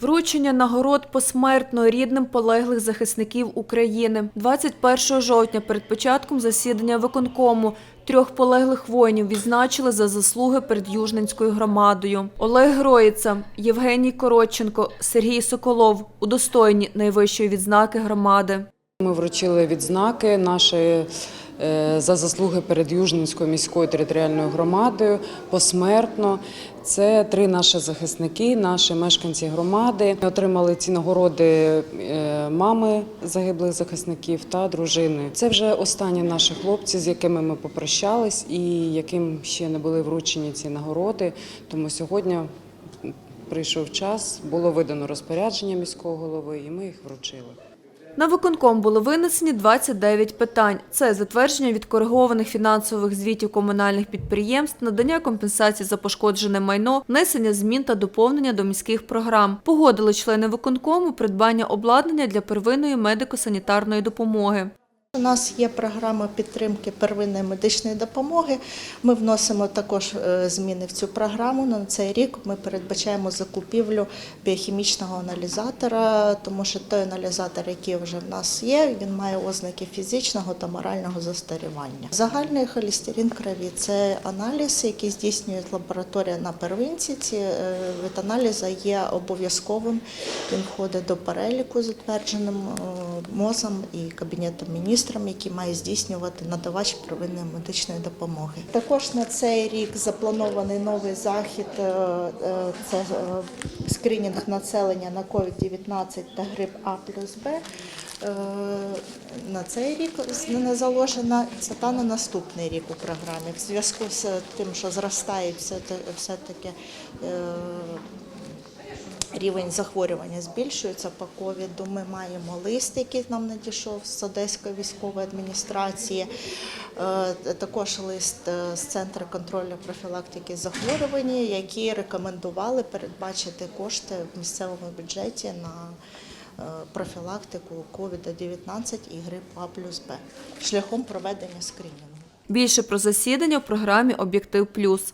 Вручення нагород посмертно рідним полеглих захисників України. 21 жовтня перед початком засідання виконкому трьох полеглих воїнів відзначили за заслуги перед Южненською громадою. Олег Гроїца, Євгеній Коротченко, Сергій Соколов удостоєні найвищої відзнаки громади. Ми вручили відзнаки наші е, за заслуги перед Южненською міською територіальною громадою посмертно. Це три наші захисники, наші мешканці громади. Ми Отримали ці нагороди е, мами загиблих захисників та дружини. Це вже останні наші хлопці, з якими ми попрощались і яким ще не були вручені ці нагороди. Тому сьогодні прийшов час, було видано розпорядження міського голови, і ми їх вручили. На виконком було винесені 29 питань. Це затвердження відкоригованих фінансових звітів комунальних підприємств, надання компенсації за пошкоджене майно, внесення змін та доповнення до міських програм. Погодили члени виконкому придбання обладнання для первинної медико-санітарної допомоги. У нас є програма підтримки первинної медичної допомоги. Ми вносимо також е, зміни в цю програму. На цей рік ми передбачаємо закупівлю біохімічного аналізатора, тому що той аналізатор, який вже в нас є, він має ознаки фізичного та морального застарівання. Загальний холестерин крові це аналіз, який здійснює лабораторія на первинці. Ці е, вид аналізу є обов'язковим. Він входить до переліку, затвердженим е, МОЗом і Кабінетом міністрів, який має здійснювати надавач первинної медичної допомоги. Також на цей рік запланований новий захід. е, е, Це е, скринінг населення на COVID-19 та грип А плюс Б. На цей рік не заложена та на наступний рік у програмі. В зв'язку з тим, що зростає все-таки все-таки, е, рівень захворювання збільшується по ковіду. Ми маємо лист, який нам надійшов з Одеської військової адміністрації. Е, Також лист е, з центру контролю профілактики захворювань, які рекомендували передбачити кошти в місцевому бюджеті на е, профілактику COVID-19 і грипу А плюс Б шляхом проведення скринінгу. Більше про засідання в програмі Об'єктив Плюс.